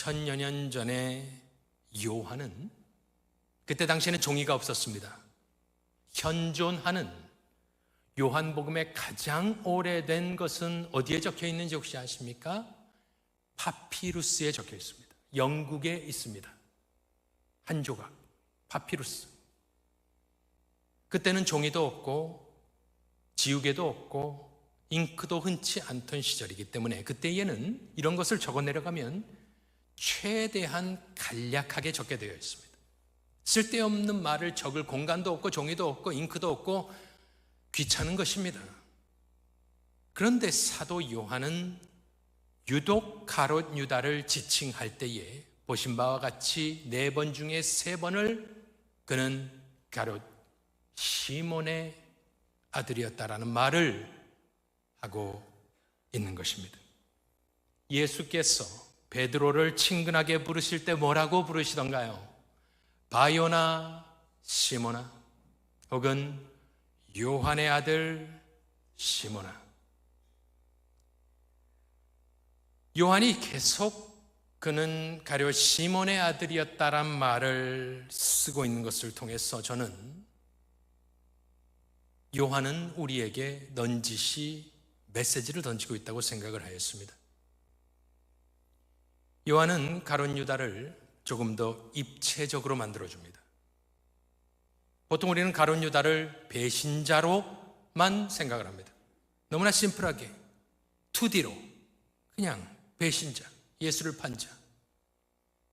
2000여 년 전에 요한은 그때 당시에는 종이가 없었습니다. 현존하는 요한복음의 가장 오래된 것은 어디에 적혀 있는지 혹시 아십니까? 파피루스에 적혀 있습니다. 영국에 있습니다. 한 조각, 파피루스. 그때는 종이도 없고, 지우개도 없고, 잉크도 흔치 않던 시절이기 때문에 그때에는 이런 것을 적어 내려가면 최대한 간략하게 적게 되어 있습니다. 쓸데없는 말을 적을 공간도 없고 종이도 없고 잉크도 없고 귀찮은 것입니다. 그런데 사도 요한은 유독 가롯 유다를 지칭할 때에 보신 바와 같이 네 번 중에 세 번을 그는 가롯 시몬의 아들이었다라는 말을 하고 있는 것입니다. 예수께서 베드로를 친근하게 부르실 때 뭐라고 부르시던가요? 바요나 시모나 혹은 요한의 아들 시모나 요한이 계속 그는 가려 시몬의 아들이었다란 말을 쓰고 있는 것을 통해서 저는 요한은 우리에게 넌지시 메시지를 던지고 있다고 생각을 하였습니다. 요한은 가론 유다를 조금 더 입체적으로 만들어줍니다. 보통 우리는 가론 유다를 배신자로만 생각을 합니다. 너무나 심플하게 2D로 그냥 배신자, 예수를 판 자.